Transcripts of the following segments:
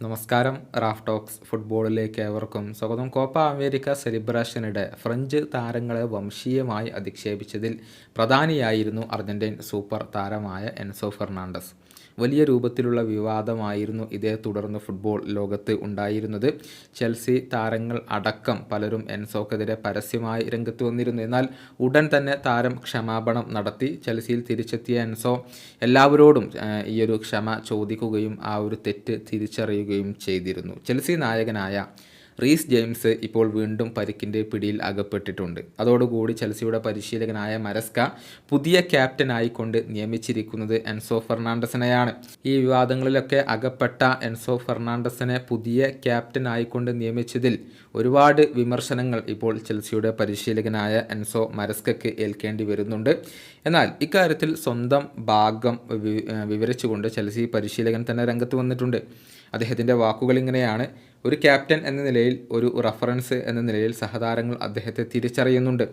നമസ്കാരം Raf talks ഫുട്ബോളിലേക്ക് ഏവർക്കും സ്വാഗതം. കോപ്പ അമേരിക്ക സെലിബ്രേഷനിടെ ഫ്രഞ്ച് താരങ്ങളെ വംശീയമായി അധിക്ഷേപിച്ചതിൽ പ്രധാനിയായിരുന്നു അർജന്റീൻ സൂപ്പർ താരമായ എൻസോ ഫെർണാണ്ടസ്. വലിയ രൂപത്തിലുള്ള വിവാദമായിരുന്നു ഇതേ തുടർന്ന് ഫുട്ബോൾ ലോകത്ത് ഉണ്ടായിരുന്നത്. ചെൽസി താരങ്ങൾ അടക്കം പലരും എൻസോക്കെതിരെ പരസ്യമായി രംഗത്ത് വന്നിരുന്നു. എന്നാൽ ഉടൻ തന്നെ താരം ക്ഷമാപണം നടത്തി. ചെൽസിയിൽ തിരിച്ചെത്തിയ എൻസോ എല്ലാവരോടും ഈ ഒരു ക്ഷമ ചോദിക്കുകയും ആ ഒരു തെറ്റ് തിരിച്ചറിയുകയും ചെയ്തിരുന്നു. ചെൽസി നായകനായ റീസ് ജെയിംസ് ഇപ്പോൾ വീണ്ടും പരിക്കിന്റെ പിടിയിൽ അകപ്പെട്ടിട്ടുണ്ട്. അതോടുകൂടി ചെൽസിയുടെ പരിശീലകനായ മരസ്ക പുതിയ ക്യാപ്റ്റനായിക്കൊണ്ട് നിയമിച്ചിരിക്കുന്നത് എൻസോ ഫെർണാണ്ടസിനെയാണ്. ഈ വിവാദങ്ങളിലൊക്കെ അകപ്പെട്ട എൻസോ ഫെർണാണ്ടസിനെ പുതിയ ക്യാപ്റ്റനായിക്കൊണ്ട് നിയമിച്ചതിൽ ഒരുപാട് വിമർശനങ്ങൾ ഇപ്പോൾ ചെൽസിയുടെ പരിശീലകനായ എൻസോ മരസ്കയ്ക്ക് ഏൽക്കേണ്ടി വരുന്നുണ്ട്. എന്നാൽ ഇക്കാര്യത്തിൽ സ്വന്തം ഭാഗം വിവരിച്ചുകൊണ്ട് ചെൽസി പരിശീലകൻ തന്നെ രംഗത്ത് വന്നിട്ടുണ്ട്. അദ്ദേഹത്തിന്റെ വാക്കുകൾ ഇങ്ങനെയാണ്. ഒരു ക്യാപ്റ്റൻ എന്ന നിലയിൽ ഒരു റഫറൻസ് എന്ന നിലയിൽ സഹതാരങ്ങൾ അദ്ദേഹത്തെ തിരിച്ചറിയുന്നുണ്ട്.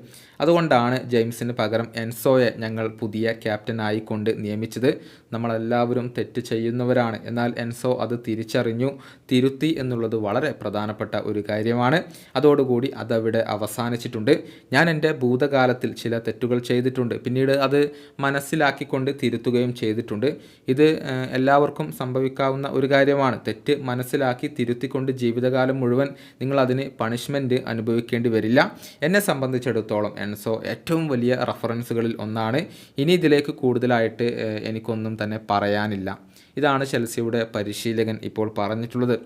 അതുകൊണ്ടാണ് ജെയിംസിന് പകരം എൻസോയെ ഞങ്ങൾ പുതിയ ക്യാപ്റ്റനായി കൊണ്ട് നിയമിച്ചത്. നമ്മളെല്ലാവരും തെറ്റ് ചെയ്യുന്നവരാണ്. എന്നാൽ എൻസോ അത് തിരിച്ചറിഞ്ഞു. തിരുത്തി എന്നുള്ളത് വളരെ പ്രധാനപ്പെട്ട ഒരു കാര്യമാണ്. അതോടുകൂടി അതവിടെ അവസാനിച്ചിട്ടുണ്ട്. ഞാൻ എന്റെ ഭൂതകാലത്തിൽ ചില തെറ്റുകൾ ചെയ്തിട്ടുണ്ട്. പിന്നീട് അത് മനസ്സിലാക്കിക്കൊണ്ട് തിരുത്തുകയും ചെയ്തിട്ടുണ്ട്. ഇത് എല്ലാവർക്കും സംഭവിക്കാവുന്ന ഒരു കാര്യമാണ്. തെറ്റ് മനസ്സിലാക്കി തിരുത്തിക്കൊണ്ട് ജീവിതകാലം മുഴുവൻ നിങ്ങൾ അതിന് പണിഷ്മെന്റ് അനുഭവിക്കേണ്ടി വരില്ല. എന്നെ സംബന്ധിച്ചിടത്തോളം എൻസോ ഏറ്റവും വലിയ റഫറൻസുകളിൽ ഒന്നാണ്. ഇനി ഇതിലേക്ക് കൂടുതലായിട്ട് എനിക്കൊന്നും തന്നെ പറയാനില്ല. ഇതാണ് ചെൽസിയുടെ പരിശീലകൻ ഇപ്പോൾ പറഞ്ഞിട്ടുള്ളത്.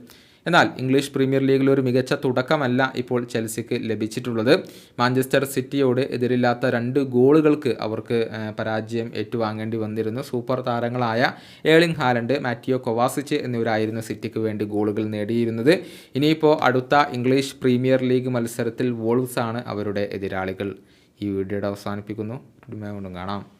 എന്നാൽ ഇംഗ്ലീഷ് പ്രീമിയർ ലീഗിൽ ഒരു മികച്ച തുടക്കമല്ല ഇപ്പോൾ ചെൽസിക്ക് ലഭിച്ചിട്ടുള്ളത്. മാഞ്ചസ്റ്റർ സിറ്റിയോട് എതിരില്ലാത്ത രണ്ട് ഗോളുകൾക്ക് അവർക്ക് പരാജയം ഏറ്റുവാങ്ങേണ്ടി വന്നിരുന്നു. സൂപ്പർ താരങ്ങളായ ഏളിംഗ് ഹാലൻഡ് മാറ്റിയോ കൊവാസിച്ച് എന്നിവരായിരുന്നു സിറ്റിക്ക് വേണ്ടി ഗോളുകൾ നേടിയിരുന്നത്. ഇനിയിപ്പോൾ അടുത്ത ഇംഗ്ലീഷ് പ്രീമിയർ ലീഗ് മത്സരത്തിൽ വോൾവ്സ് ആണ് അവരുടെ എതിരാളികൾ. ഈ വീഡിയോയുടെ അവസാനിപ്പിക്കുന്നു. കാണാം.